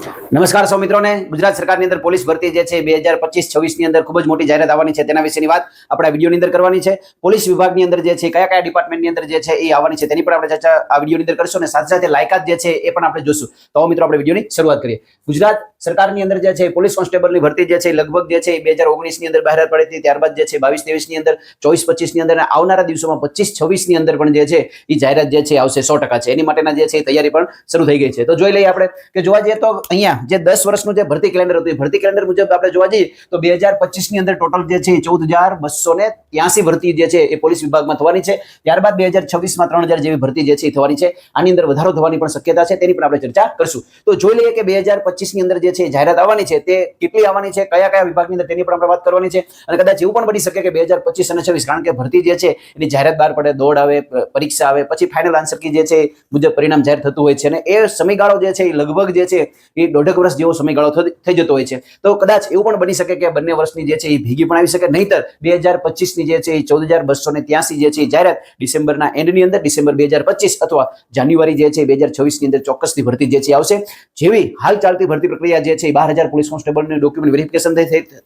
નમસ્કાર સૌ મિત્રોને. ગુજરાત સરકારની અંદર પોલીસ ભરતી જે છે બે હજાર પચીસ છવ્વીસની અંદર ખૂબ જ મોટી જાહેરાત આવવાની છે. તેના વિશેની વાત આપણે વિડીયોની અંદર કરવાની છે. પોલીસ વિભાગની અંદર જે છે કયા કયા ડિપાર્ટમેન્ટની અંદર જે છે એ આવવાની છે તેની પણ આપણે ચર્ચા આ વિડીયોની અંદર કરશું અને સાથે સાથે લાયકાત જે છે એ પણ આપણે જોશું. તો મિત્રો, આપણે વિડીયોની શરૂઆત કરીએ. ગુજરાત સરકારની અંદર જે છે પોલીસ કોન્સ્ટેબલની ભરતી જે છે લગભગ જે છે બે હજાર ઓગણીસની અંદર બહાર પડી હતી ત્યારબાદ જે છે બાવીસ ત્રેવીસની અંદર ચોવીસ પચીસની અંદર આવનારા દિવસોમાં પચીસ છવ્વીસની અંદર પણ જે છે એ જાહેરાત જે છે આવશે સો છે એની માટેના જે છે તૈયારી પણ શરૂ થઈ ગઈ છે તો જોઈ લઈએ આપણે કે જોવા જઈએ તો અહીંયા જે દસ વર્ષનું જે ભરતી કેલેન્ડર હતું એ ભરતી કેલેન્ડર મુજબ આપણે જોવા જઈએ તો બે હજાર પચીસની અંદર ટોટલ જે છે ચૌદ હજાર બસો ને ત્યાસી ભરતી જે છે એ પોલીસ વિભાગમાં થવાની છે ત્યારબાદ બે હજાર છવ્વીસમાં ત્રણ હજાર જેવી ભરતી જે છે એ થવાની છે આની અંદર વધારો થવાની પણ શક્યતા છે તેની પણ આપણે ચર્ચા કરશું તો જોઈ લઈએ કે બે હજાર પચીસની અંદર જે છે, જાહેરાત આવવાની છે, તે કેટલી આવવાની છે, કયા કયા વિભાગની અંદર તેની પણ આપણે વાત કરવાની છે, અને કદાચ એવું પણ બની શકે કે બે હજાર પચીસ અને છવ્વીસ, કારણ કે ભરતી જે છે, એની જાહેરાત બહાર પડે, દોડ આવે પરીક્ષા આવે, પછી ફાઇનલ આન્સર કી જે છે મુજબ પરિણામ જાહેર થતું હોય છે, અને એ સમયગાળો જે છે, એ લગભગ જે છે, એ દોઢેક વર્ષ જેવો સમયગાળો થઈ- જતો હોય છે. તો કદાચ એવું પણ બની શકે કે બંને વર્ષની જે છે, એ ભેગી પણ આવી શકે, નહીતર બે હજાર પચીસની જે છે, એ ચૌદ હજાર બસો ને ત્યાસી જે છે જાહેરાત ડિસેમ્બરના એન્ડની અંદર ડિસેમ્બર બે હજાર પચીસ અથવા જાન્યુઆરી જે છે, બે હજાર છવ્વીસની અંદર ચોક્કસની ભરતી જે છે આવશે. જેવી હાલ ચાલતી ભરતી પ્રક્રિયા જે છે બાર હજાર પોલીસ કોન્સ્ટેબલનું ડોક્યુમેન્ટ વેરિફિકેશન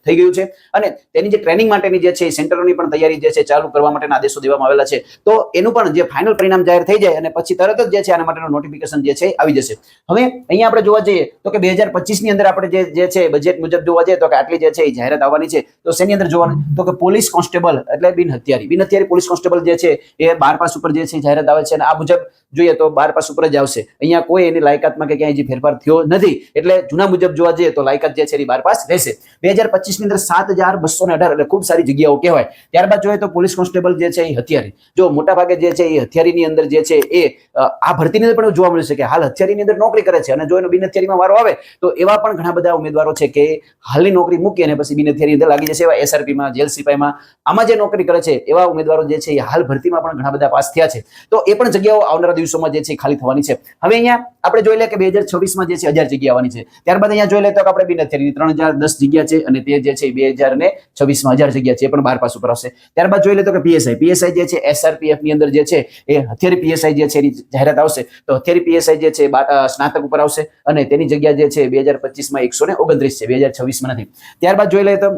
થઈ ગયું છે. અને તેની જે ટ્રેનિંગ માટેની જે છે સેન્ટરોની પણ તૈયારી જે છે ચાલુ કરવા માટેના આદેશો દેવામાં આવેલા છે. તો એનું પણ જે ફાઇનલ પરિણામ જાહેર થઈ જાય અને પછી તરત જ જે છે આના માટેનું નોટિફિકેશન જે છે આવી જશે. હવે અહીંયા આપણે જોવા જઈએ તો કે બે હજાર પચીસની અંદર આપણે જે છે બજેટ મુજબ જોવા જઈએ તો કે આટલી જે છે એ જાહેરાત આવવાની છે. તો શેની અંદર જોવાની? તો કે પોલીસ કોન્સ્ટેબલ એટલે બિન હત્યારી બિન હત્યારી પોલીસ કોન્સ્ટેબલ જે છે એ બાર પાસ ઉપર જે છે જાહેરાત આવે છે અને આ મુજબ જોઈએ તો બાર પાસ ઉપર જ આવશે. અહીંયા કોઈ એની લાયકાતમાં કે ક્યાંય ફેરફાર થયો નથી. એટલે જૂના મુજબ જોવા જઈએ તો લાયકાત જે છે એ બાર પાસ રહેશે. બે હજાર પચીસની અંદર સાત હજાર બસો ને અઢાર એટલે ખૂબ સારી જગ્યાઓ કહેવાય ત્યારબાદ જોઈએ તો પોલીસ કોન્સ્ટેબલ જે છે એ હથિયારી. જો મોટા જે છે એ હથિયારીની અંદર જે છે એ આ ભરતીની અંદર પણ જોવા મળે છે હાલ હથિયારીની અંદર નોકરી કરે છે અને જો એનો બિન હથિયારીમાં વારો આવે, તો એવા પણ ઘણા બધા ઉમેદવારો છે કે હાલની નોકરી મૂકી અને પછી બિન હથિયારી અંદર લાગી જશે. એવા એસઆરપીમાં, જેલ સિપાહીમાં આમાં જે નોકરી કરે છે, એવા ઉમેદવારો જે છે એ હાલ ભરતીમાં પણ ઘણા બધા પાસ થયા છે. તો એ પણ જગ્યાઓ આવનારા દિવસોમાં જે છે ખાલી થવાની છે. હવે અહીંયા આપણે જોઈ લે કે બે હજાર છવ્વીસમાં જે છે હજાર જગ્યા આવવાની છે. ત્યારબાદ અહીંયા જોઈ લે તો આપણે બી નથી ત્રણ હજાર દસ જગ્યા છે અને તે જે છે બે હજાર ને છવ્વીસમાં હજાર જગ્યા છે એ પણ બાર પાસ ઉપર આવશે. ત્યારબાદ જોઈ લઈએ તો કે પીએસઆઈ પીએસઆઈ જે છે એસઆરપીએફની અંદર જે છે, એ હથિયારી પીએસઆઈ જે છે એની જાહેરાત આવશે. તો હથિયારી પીએસઆઈ જે છે સ્નાતક ઉપર આવશે અને તેની જગ્યા જે છે બે હજાર પચીસમાં એકસો ને ઓગણત્રીસ છે. બે હજાર છવ્વીસમાં નથી. ત્યારબાદ જોઈ લે તો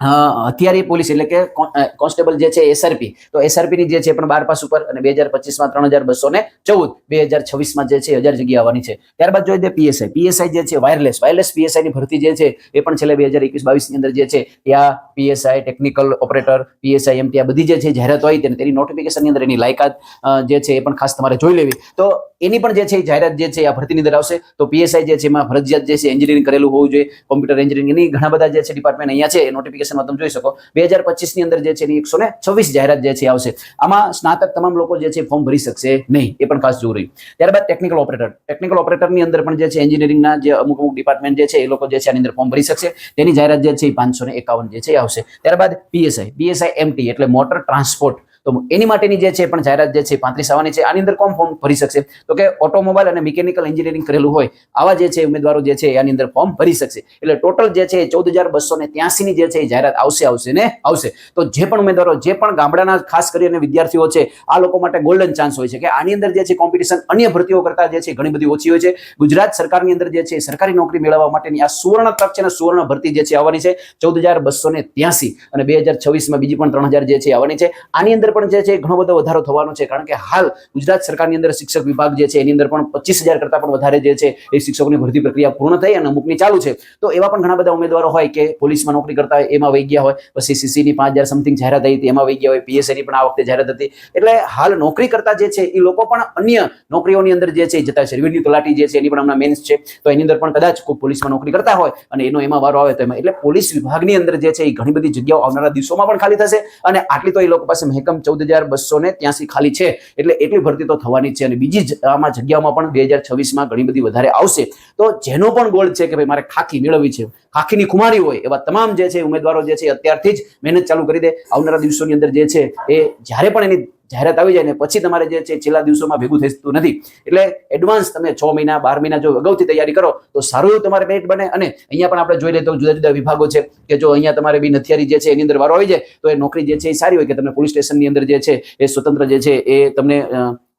હથિયારી પોલીસ એટલે કે કોન્સ્ટેબલ જે છે એસઆરપી તો એસઆરપી ની જે છે પણ બાર પાસ ઉપર અને બે હજાર પચીસમાં ત્રણ હજાર બસો ને ચૌદ બે હજાર છવ્વીસમાં જે છે હજાર જગ્યા આવવાની છે ત્યારબાદ જોઈએ પીએસઆઈ પીએસઆઈ જે છે વાયરલેસ વાયરલેસ પીએસઆઈ ની ભરતી જે છે એ પણ છેલ્લે બે હજાર એકવીસ બાવીસની અંદર જે છે ત્યાં PSI technical operator PSI MT આ બધી જે છે જાહેરાત હોય તેને તેની નોટિફિકેશનની અંદર એની લાયકાત જે છે એ પણ ખાસ તમારે જોઈ લેવી તો એની પણ જે છે જાહેરાત જે છે આ ભરતીની અંદર આવશે તો પીએસઆઈ જે છે એમાં ફરજિયાત જે છે એન્જિનિયરિંગ કરેલું હોવું જોઈએ કોમ્પ્યુટર એન્જિનિયરિંગ એની ઘણા બધા જે છે ડિપાર્ટમેન્ટ અહીંયા છે એ નોટિફિકેશનમાં તમે જોઈ શકો. બે હજાર પચીસની અંદર જે છે એની એકસો ને છવ્વીસ જાહેરાત જે છે આવશે. આમાં સ્નાતક તમામ લોકો જે છે ફોર્મ ભરી શકશે નહીં. એ પણ ખાસ જોવું રહ્યું ત્યારબાદ ટેકનિકલ ઓપરેટર ટેકનિકલ ઓપરેટરની અંદર પણ જે છે એન્જિનિયરિંગના જે અમુક અમુક ડિપાર્ટમેન્ટ જે છે એ લોકો જે છે આની અંદર ફોર્મ ભરી શકશે. તેની જાહેરાત જે છે એ પાંચસો ને એકાવન જે છે આવશે. ત્યારબાદ પીએસઆઈ પીએસઆઈ એમટી એટલે મોટર ટ્રાન્સપોર્ટ તો એની માટેની જે છે પણ જાહેરાત જે છે પાંત્રીસ આવવાની છે આની અંદર કોણ ફોર્મ ભરી શકશે તો કે ઓટોમોબાઈલ અને મિકેનિકલ એન્જિનિયરિંગ કરેલું હોય આવા જે છે ઉમેદવારો જે છે આની અંદર ફોર્મ ભરી શકશે એટલે ટોટલ જે છે ચૌદ હજાર બસો ને ત્યાસી જે છે એ જાહેરાત આવશે આવશે ને આવશે તો જે પણ ઉમેદવારો જે પણ ગામડાના ખાસ કરીને વિદ્યાર્થીઓ છે આ લોકો માટે ગોલ્ડન ચાન્સ હોય છે કે આની અંદર જે છે કોમ્પિટિશન અન્ય ભરતીઓ કરતા જે છે ઘણી બધી ઓછી હોય છે ગુજરાત સરકારની અંદર જે છે સરકારી નોકરી મેળવવા માટેની આ સુવર્ણ તક છે સુવર્ણ ભરતી જે છે આવવાની છે ચૌદ હજાર બસો ને ત્યાસી અને બે હજાર છવ્વીસમાં બીજી પણ ત્રણ હજાર જે છે આવવાની છે આની અંદર પણ જે છે ઘણો બધો વધારો થવાનો છે. કારણ કે હાલ ગુજરાત સરકારની અંદર શિક્ષક વિભાગ જે છે એની અંદર પણ પચીસ હજાર કરતા પણ વધારે જે છે એ શિક્ષકોની ભરતી પ્રક્રિયા પૂર્ણ થઈ અને અમુકની ચાલુ છે. તો એવા પણ ઘણા બધા ઉમેદવારો હોય કે પોલીસમાં નોકરી કરતા હોય, એમાં વહી ગયા હોય, પછી સીસીની પાંચ હજાર સમથિંગ જાહેરાત આવી હતી, એમાં વહી ગયા હોય પીએસઆઈ ની પણ આ વખતે જાહેરાત હતી. એટલે હાલ નોકરી કરતા જે છે એ લોકો પણ અન્ય નોકરીઓની અંદર જે છે જતા છે. તલાટી જે છે એની પણ હમણાં મેન્સ છે. તો એની અંદર પણ કદાચ કોઈ પોલીસમાં નોકરી કરતા હોય અને એનો એમાં વારો આવે તો એમાં. એટલે પોલીસ વિભાગની અંદર જે છે એ ઘણી બધી જગ્યાઓ આવનારા દિવસોમાં પણ ખાલી થશે અને આટલી તો એ લોકો પાસે મહેકમ ચૌદ હજાર બસો ને ત્યાસી ખાલી છે. એટલે એટલી ભરતી તો થવાની છે અને બીજી આમાં જગ્યાઓમાં પણ બે હજાર છવ્વીસમાં ઘણી બધી વધારે આવશે. તો જેનો પણ ગોલ છે કે ભાઈ મારે ખાખી મેળવવી છે ખાખીની ખુમારી હોય એવા તમામ જે છે ઉમેદવારો જે છે અત્યારથી જ મહેનત ચાલુ કરી દે. આવનારા દિવસોની અંદર જે છે એ જ્યારે પણ એની જાહેરાત આવી જાય ને પછી તમારે જે છે છેલ્લા દિવસોમાં ભેગું થતું નથી. એટલે એડવાન્સ તમે છ મહિના, બાર મહિના જો અગાઉથી તૈયારી કરો, તો સારું એવું તમારે મેરિટ બને અને અહીંયા પણ આપણે જોઈ લઈએ તો જુદા જુદા વિભાગો છે કે જો અહીંયા તમારે બી હથિયારી જે છે એની અંદર વારો આવી જાય, તો એ નોકરી જે છે એ સારી હોય કે તમને પોલીસ સ્ટેશનની અંદર જે છે એ સ્વતંત્ર જે છે એ તમને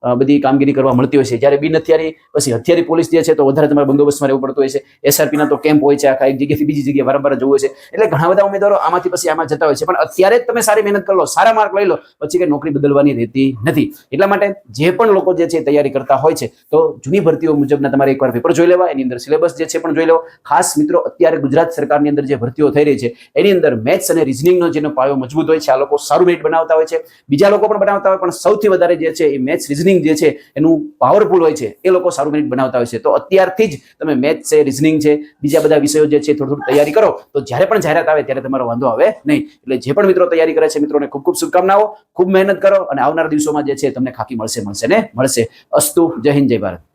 બધી કામગીરી કરવા મળતી હોય છે. જ્યારે બિન હથિયારી પછી હથિયારી પોલીસ જે છે તો વધારે તમારે બંદોબસ્તમાં રહેવું પડતું હોય છે. એસઆરપી ના તો કેમ્પ હોય છે, આખા એક જગ્યાથી બીજી જગ્યાએ વારંવાર જવું હોય છે. એટલે ઘણા બધા ઉમેદવારો આમાંથી પછી આમાં જતા હોય છે. પણ અત્યારે જ તમે સારી મહેનત કરી લો, સારા માર્ક લઈ લો, પછી કઈ નોકરી બદલવાની રહેતી નથી. એટલા માટે જે પણ લોકો જે છે તૈયારી કરતા હોય છે, તો જૂની ભરતીઓ મુજબના તમારે એકવાર પેપર જોઈ લેવા, એની અંદર સિલેબસ જે છે પણ જોઈ લેવો. ખાસ મિત્રો, અત્યારે ગુજરાત સરકારની અંદર જે ભરતીઓ થઈ રહી છે, એની અંદર મેથ્સ અને રિઝનિંગનો જેનો પાયો મજબૂત હોય છે, આ લોકો સારું મેરિટ બનાવતા હોય છે. બીજા લોકો પણ બનાવતા હોય, પણ સૌથી વધારે જે છે એ મેથ્સ રિઝનિંગ જે છે, એનું પાવરફુલ હોય છે, એ લોકો સારું મેરિટ બનાવતા હોય છે. તો અત્યારથી જ તમે મેથ્સ છે રિઝનિંગ છે, બીજા બધા વિષયો જે છે, થોડું થોડું તૈયારી કરો. તો જ્યારે પણ જાહેરાત આવે ત્યારે તમારો વાંધો આવે નહીં. એટલે જે પણ મિત્રો તૈયારી કરે છે, મિત્રોને ખૂબ ખૂબ શુભકામનાઓ, ખૂબ મહેનત કરો અને આવનારા દિવસોમાં જે છે, તમને ખાકી મળશે મળશે ને? મળશે. અસ્તુ, જય હિન્દ, જય ભારત.